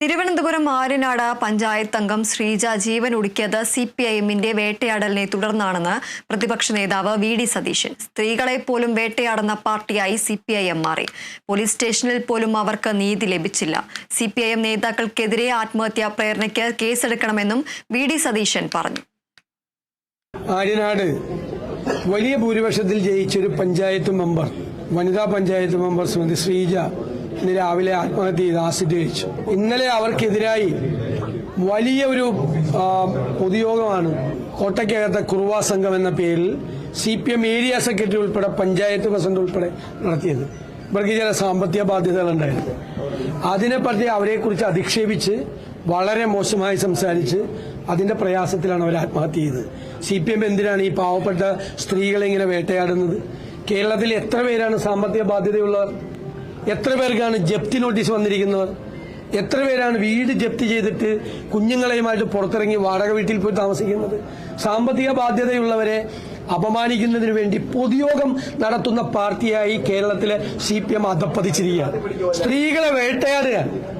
തിരുവനന്തപുരം ആര്യനാട് പഞ്ചായത്ത് അംഗം ശ്രീജ ജീവൻ ഒടുക്കിയത് സി പി ഐ എമ്മിന്റെ വേട്ടയാടലിനെ തുടർന്നാണെന്ന് പ്രതിപക്ഷ നേതാവ് വി ഡി സതീശൻ. സ്ത്രീകളെ പോലും വേട്ടയാടുന്ന പാർട്ടിയായി സി പി ഐ എം മാറി. പോലീസ് സ്റ്റേഷനിൽ പോലും അവർക്ക് നീതി ലഭിച്ചില്ല. സി പി ഐ എം നേതാക്കൾക്കെതിരെ ആത്മഹത്യാ പ്രേരണയ്ക്ക് കേസെടുക്കണമെന്നും വി ഡി സതീശൻ പറഞ്ഞു. ആര്യനാട് വലിയ ഭൂരിപക്ഷത്തിൽ ജയിച്ചൊരു പഞ്ചായത്ത് മെമ്പർ വനിതാ പഞ്ചായത്ത് മെമ്പർ ശ്രീജ ഇന്ന് രാവിലെ ആത്മഹത്യ ചെയ്ത് ആസിഡ് കഴിച്ചു ഇന്നലെ അവർക്കെതിരായി വലിയ ഒരു പൊതുയോഗമാണ് കോട്ടയ്ക്കകത്തെ കുറുവാ സംഘം എന്ന പേരിൽ C P M area secretary ഉൾപ്പെടെ പഞ്ചായത്ത് പ്രസിഡന്റ് ഉൾപ്പെടെ നടത്തിയത്. ഇവർക്ക് ചില സാമ്പത്തിക ബാധ്യതകളുണ്ടായിരുന്നു. അതിനെപ്പറ്റി അവരെക്കുറിച്ച് അധിക്ഷേപിച്ച് വളരെ മോശമായി സംസാരിച്ച് അതിന്റെ പ്രയാസത്തിലാണ് അവർ ആത്മഹത്യ ചെയ്തത്. സി പി എം എന്തിനാണ് ഈ പാവപ്പെട്ട സ്ത്രീകളെ ഇങ്ങനെ വേട്ടയാടുന്നത്? കേരളത്തിൽ എത്ര പേരാണ് സാമ്പത്തിക ബാധ്യതയുള്ളവർ? എത്ര പേർക്കാണ് ജപ്തി നോട്ടീസ് വന്നിരിക്കുന്നത്? എത്ര പേരാണ് വീട് ജപ്തി ചെയ്തിട്ട് കുഞ്ഞുങ്ങളെയുമായിട്ട് പുറത്തിറങ്ങി വാടക വീട്ടിൽ പോയി താമസിക്കുന്നത്? സാമ്പത്തിക ബാധ്യതയുള്ളവരെ അപമാനിക്കുന്നതിന് വേണ്ടി പൊതുയോഗം നടത്തുന്ന പാർട്ടിയായി കേരളത്തിലെ സി പി എം അധപ്പതിച്ചിരിക്കുകയാണ് സ്ത്രീകളെ വേട്ടയാടുകയാണ്